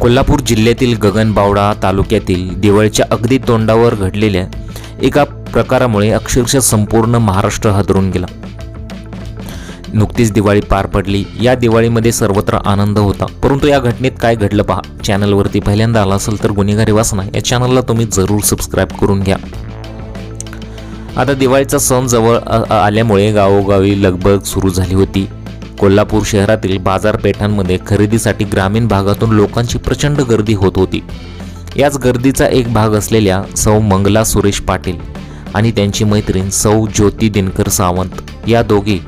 कोल्हापूर जिल्ह्यातील गगनबावडा तालुक्यातील दिवाळीच्या अगदी तोंडावर घडलेल्या एका प्रकारामुळे अक्षरशः संपूर्ण महाराष्ट्र हादरून गेला. नुकतीच दिवाळी पार पडली. या दिवाळीमध्ये सर्वत्र आनंद होता. परंतु या घटनेत काय घडलं पहा. चॅनलवरती पहिल्यांदा आला असेल तर गुन्हेगारी वासना या चॅनलला तुम्ही जरूर सबस्क्राईब करून घ्या. आता दिवाळीचा सण जवळ आल्यामुळे गावोगावी लगबग सुरू झाली होती. कोल्हापूर शहरातील बाजारपेठांमध्ये खरेदीसाठी ग्रामीण भागातून लोकांची प्रचंड गर्दी होत होती. याच गर्दीचा एक भाग असलेल्या सौ मंगला सुरेश पाटील आणि त्यांची मैत्रीण सौ ज्योती दिनकर सावंत या दोघी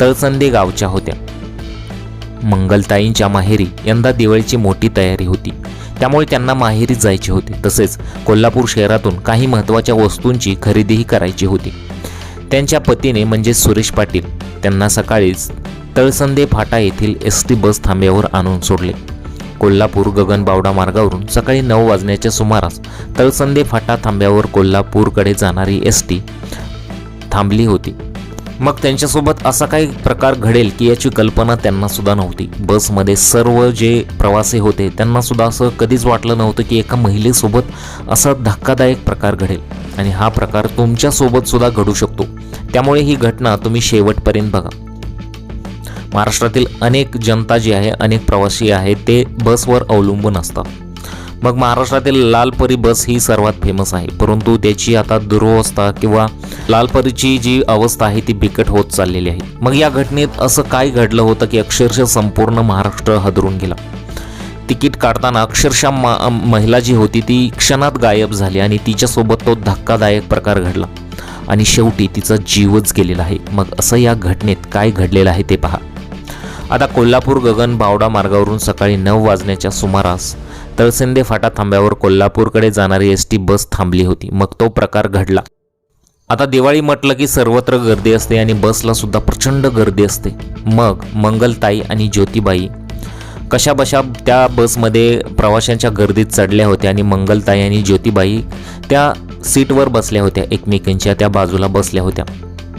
तळसंदे गावच्या होत्या. मंगलताईंच्या माहेरी यंदा दिवाळीची मोठी तयारी होती. त्यामुळे त्यांना माहेरी जायचे होते. तसेच कोल्हापूर शहरातून काही महत्त्वाच्या वस्तूंची खरेदीही करायची होती. त्यांच्या पतीने म्हणजे सुरेश पाटील त्यांना सकाळीच तळसंदे फाटा येथील एस टी बस थांब्यावर आणून सोडले. कोल्हापूर गगनबावडा मार्गावरून सकाळी नऊ वाजण्याच्या सुमारास तळसंदे फाटा थांब्यावर कोल्हापूरकडे जाणारी एस टी थांबली होती. मग त्यांच्यासोबत असा काही प्रकार घडेल की याची कल्पना त्यांना सुद्धा नव्हती. बसमध्ये सर्व जे प्रवासी होते त्यांना सुद्धा असं कधीच वाटलं नव्हतं की एका महिलेसोबत असा धक्कादायक प्रकार घडेल. आणि हा प्रकार तुमच्यासोबत सुद्धा घडू शकतो. त्यामुळे ही घटना तुम्ही शेवटपर्यंत बघा. महाराष्ट्रातील अनेक जनता जी आहे अनेक प्रवासी आहेत ते बसवर अवलंबून असतात. मग महाराष्ट्रातील लालपरी बस ही सर्वात फेमस आहे. परंतु त्याची आता दुरवस्था किंवा लालपरीची जी अवस्था आहे ती बिकट होत चाललेली आहे. मग या घटनेत असं काय घडलं होतं की अक्षरशः संपूर्ण महाराष्ट्र हादरून गेला? तिकीट काढताना अक्षरशः मा महिला जी होती ती क्षणात गायब झाली आणि तिच्यासोबत तो धक्कादायक प्रकार घडला. आणि शेवटी तिचा जीवच गेलेला आहे. मग असं या घटनेत काय घडलेलं आहे ते पहा. आता कोल्हापूर गगन बावडा मार्गावरून सकाळी नऊ वाजण्याच्या सुमारास तळसिंदे फाटा थांब्यावर कोल्हापूरकडे जाणारी एस टी बस थांबली होती. मग तो प्रकार घडला. आता दिवाळी म्हटलं की सर्वत्र गर्दी असते आणि बसला सुद्धा प्रचंड गर्दी असते. मग मंगलताई आणि ज्योतिबाई कशाबशा त्या बसमध्ये प्रवाशांच्या गर्दीत चढल्या होत्या आणि मंगलताई आणि ज्योतिबाई त्या सीटवर बसल्या होत्या एकमेकांच्या त्या बाजूला बसल्या होत्या.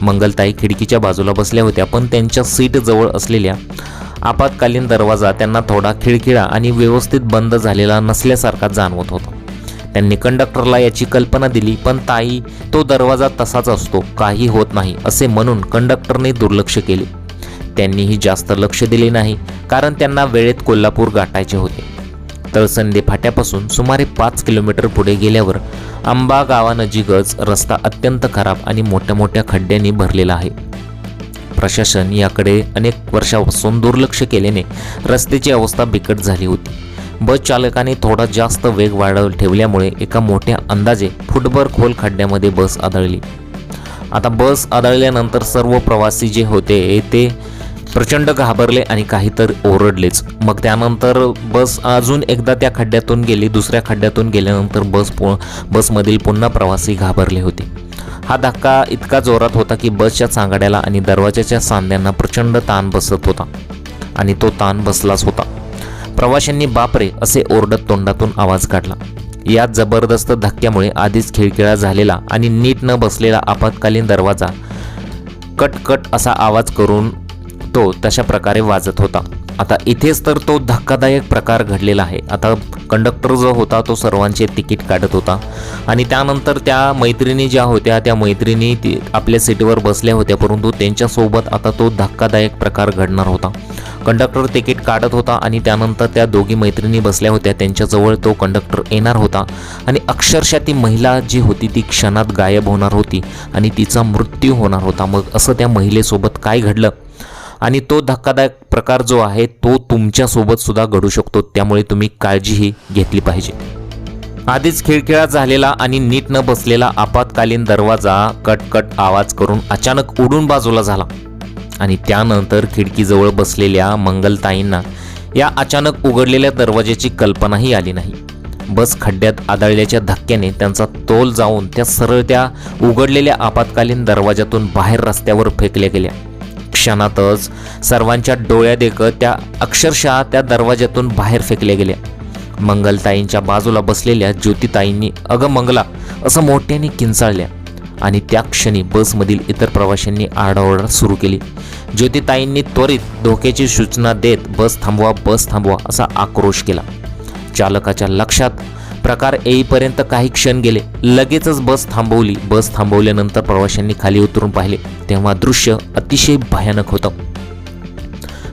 मंगलताई खिडकीच्या बाजूला बसल्या होत्या पण त्यांच्या सीटजवळ असलेल्या आपत्कालीन दरवाजा त्यांना थोडा खिळखिळा आणि व्यवस्थित बंद झालेला नसल्यासारखा जाणवत होता. त्यांनी कंडक्टरला याची कल्पना दिली पण ताई तो दरवाजा तसाच असतो काही होत नाही असे म्हणून कंडक्टरने दुर्लक्ष केले. त्यांनीही जास्त लक्ष दिले नाही कारण त्यांना वेळेत कोल्हापूर गाठायचे होते. तळसंदे फाट्यापासून सुमारे पाच किलोमीटर पुढे गेल्यावर आंबा गावानजीकच रस्ता अत्यंत खराब आणि मोठ्या मोठ्या खड्ड्यांनी भरलेला आहे. प्रशासन याकडे अनेक वर्षापासून दुर्लक्ष केल्याने रस्त्याची अवस्था बिकट झाली होती. बस चालकाने थोडा जास्त वेग वाढव ठेवल्यामुळे एका मोठ्या अंदाजे फुटभर खोल खड्ड्यामध्ये बस आदळली. आता बस आदळल्यानंतर सर्व प्रवासी जे होते ते प्रचंड घाबरले आणि काही तर ओरडलेच. मग त्यानंतर बस अजून एकदा त्या खड्ड्यातून गेली. दुसऱ्या खड्ड्यातून गेल्यानंतर बस पु बसमधील पुन्हा प्रवासी घाबरले होते. हा धक्का इतका जोरात होता की बसच्या सांगाड्याला आणि दरवाजाच्या सांध्यांना प्रचंड ताण बसत होता. आणि तो ताण बसलाच होता. प्रवाशांनी बापरे! असे ओरडत तोंडातून आवाज काढला. या जबरदस्त धक्क्यामुळे आधीच खिळखिळा झालेला आणि नीट न बसलेला आपत्कालीन दरवाजा कटकट कट असा आवाज करून तो तशा प्रकारे वाजत होता. आता इथेच तर तो धक्कादायक प्रकार घडलेला आहे. आता कंडक्टर जो होता तो सर्वांचे तिकीट काढत होता. आणि त्यानंतर त्या मैत्रिणी ज्या होत्या त्या मैत्रिणी ती आपल्या सीटवर बसल्या होत्या. परंतु त्यांच्यासोबत आता तो धक्कादायक प्रकार घडणार होता. कंडक्टर तिकीट काढत होता आणि त्यानंतर त्या दोघी मैत्रिणी बसल्या होत्या. त्यांच्याजवळ तो कंडक्टर येणार होता. आणि अक्षरशः ती महिला जी होती ती क्षणात गायब होणार होती आणि तिचा मृत्यू होणार होता. मग असं त्या महिलेसोबत काय घडलं? आणि तो धक्कादायक प्रकार जो आहे तो तुमच्यासोबत सुद्धा घडू शकतो. त्यामुळे तुम्ही काळजीही घेतली पाहिजे. आधीच खिळखिळा झालेला आणि नीट न बसलेला आपत्कालीन दरवाजा कटकट आवाज करून अचानक उडून बाजूला झाला. आणि त्यानंतर खिडकीजवळ बसलेल्या मंगलताईंना या अचानक उघडलेल्या दरवाजाची कल्पनाही आली नाही. बस खड्ड्यात आदळल्याच्या धक्क्याने त्यांचा तोल जाऊन त्या सरळ त्या उघडलेल्या आपत्कालीन दरवाजातून बाहेर रस्त्यावर फेकल्या गेल्या. क्षणातच सर्वांच्या डोळ्या देखत त्या अक्षरशः त्या दरवाज्यातून बाहेर फेकल्या गेल्या मंगलताईंच्या बाजूला बसलेल्या ज्योतिताईंनी अगं मंगला असं मोठ्याने किंचाळल्या. आणि त्या क्षणी बसमधील इतर प्रवाशांनी आरडाओरडा सुरू केली. ज्योतिताईंनी त्वरित धोक्याची सूचना देत बस थांबवा बस थांबवा असा आक्रोश केला. चालकाच्या लक्षात प्रकार येईपर्यंत काही क्षण गेले. लगेचच बस थांबवली. बस थांबवल्यानंतर प्रवाशांनी खाली उतरून पाहिले. तेव्हा दृश्य अतिशय भयानक होतं.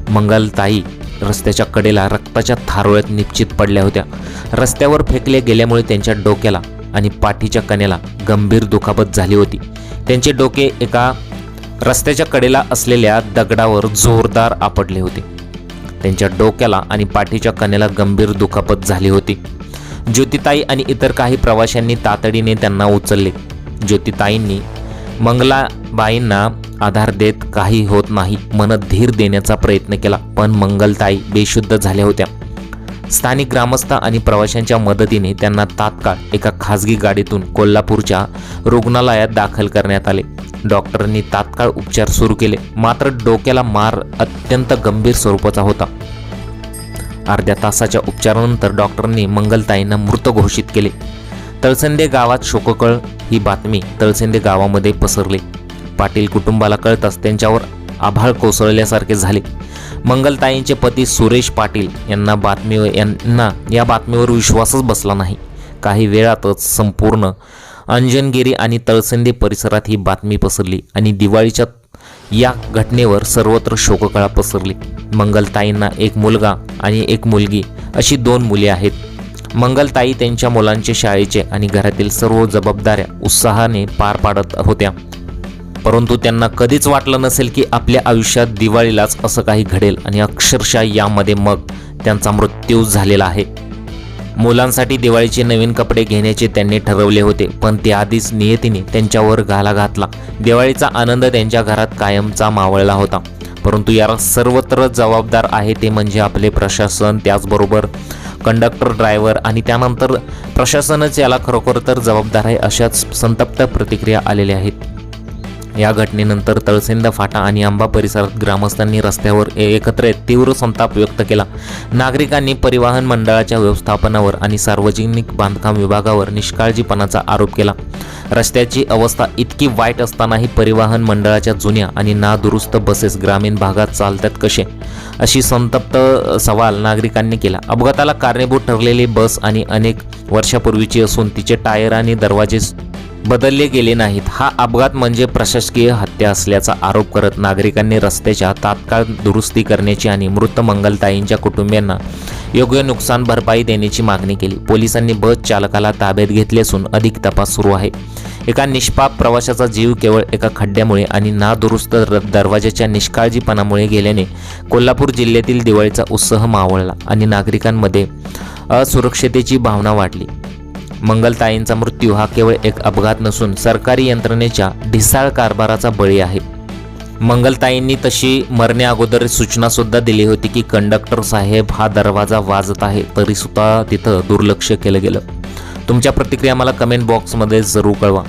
मंगलताई रस्त्याच्या कडेला रक्ताच्या थारोळ्यात निश्चित पडल्या होत्या. रस्त्यावर फेकले गेल्यामुळे त्यांच्या डोक्याला आणि पाठीच्या कण्याला गंभीर दुखापत झाली होती. त्यांचे डोके एका रस्त्याच्या कडेला असलेल्या दगडावर जोरदार आपडले होते. त्यांच्या डोक्याला आणि पाठीच्या कण्याला गंभीर दुखापत झाली होती. ज्योतिताई आणि इतर काही प्रवाशांनी तातडीने त्यांना उचलले. ज्योतिताईंनी मंगलाबाईंना आधार देत काही होत नाही मनत धीर देण्याचा प्रयत्न केला पण मंगलताई बेशुद्ध झाल्या होत्या. स्थानिक ग्रामस्थ आणि प्रवाशांच्या मदतीने त्यांना तात्काळ एका खासगी गाडीतून कोल्हापूरच्या रुग्णालयात दाखल करण्यात आले. डॉक्टरांनी तात्काळ उपचार सुरू केले मात्र डोक्याला मार अत्यंत गंभीर स्वरूपाचा होता. अर्ध्या तासाच्या उपचारानंतर डॉक्टरांनी मंगलताईंना मृत घोषित केले. तळसंदे गावात शोककळ ही बातमी तळसंदे गावामध्ये पसरली. पाटील कुटुंबाला कळताच त्यांच्यावर आभाळ कोसळल्यासारखे झाले. मंगलताईंचे पती सुरेश पाटील यांना बातमी यांना या बातमीवर विश्वासच बसला नाही. काही वेळातच संपूर्ण अंजनगिरी आणि तळसंदे परिसरात ही बातमी पसरली आणि दिवाळीच्या या घटनेवर सर्वत्र शोककळा पसरली. मंगलताईंना एक मुलगा आणि एक मुलगी अशी दोन मुले आहेत. मंगलताई त्यांच्या मुलांचे शाळेचे आणि घरातील सर्व जबाबदाऱ्या उत्साहाने पार पाडत होत्या. परंतु त्यांना कधीच वाटलं नसेल की आपल्या आयुष्यात दिवाळीलाच असं काही घडेल आणि अक्षरशः यामध्ये मग त्यांचा मृत्यू झालेला आहे. मुलांसाठी दिवाळीचे नवीन कपडे घेण्याचे त्यांनी ठरवले होते पण त्याआधीच नियतीने त्यांच्यावर घाला घातला. दिवाळीचा आनंद त्यांच्या घरात कायमचा मावळला होता. परंतु याला सर्वत्र जबाबदार आहे ते म्हणजे आपले प्रशासन त्याचबरोबर कंडक्टर ड्रायव्हर आणि त्यानंतर प्रशासनच याला खरोखर तर जबाबदार आहे अशाच संतप्त प्रतिक्रिया आलेल्या आहेत. या घटनेनंतर तळसेंदा फाटा आणि आंबा परिसरात ग्रामस्थांनी रस्त्यावर एकत्र येत तीव्र संताप व्यक्त केला. नागरिकांनी परिवहन मंडळाच्या व्यवस्थापनावर आणि सार्वजनिक बांधकाम विभागावर निष्काळजीपणाचा आरोप केला. रस्त्याची अवस्था इतकी वाईट असतानाही परिवहन मंडळाच्या जुन्या आणि नादुरुस्त बसेस ग्रामीण भागात चालतात कसे? अशी संतप्त सवाल नागरिकांनी केला. अपघाताला कारणीभूत ठरलेली बस आणि अनेक वर्षापूर्वीची असून तिचे टायर आणि दरवाजे बदलले गेले नाहीत. हा अपघात म्हणजे प्रशासकीय हत्या असल्याचा आरोप करत नागरिकांनी रस्त्याच्या तात्काळ दुरुस्ती करण्याची आणि मृत मंगलताईंच्या कुटुंबियांना योग्य नुकसान भरपाई देण्याची मागणी केली. पोलिसांनी बस चालकाला ताब्यात घेतले असून अधिक तपास सुरू आहे. एका निष्पाप प्रवाशाचा जीव केवळ एका खड्ड्यामुळे आणि नादुरुस्त र- दरवाजाच्या निष्काळजीपणामुळे गेल्याने कोल्हापूर जिल्ह्यातील दिवाळीचा उत्साह मावळला आणि नागरिकांमध्ये असुरक्षतेची भावना वाढली. मंगलताईंचा मृत्यू हा केवळ एक अपघात नसून सरकारी यंत्रणेच्या ढिसाळ कारभाराचा बळी आहे. मंगलताईंनी तशी मरण्या अगोदर दिली होती की कंडक्टर साहेब हा दरवाजा वाजत आहे तरीसुद्धा तिथं दुर्लक्ष केलं गेलं. तुमच्या प्रतिक्रिया मला कमेंट बॉक्समध्ये जरूर कळवा.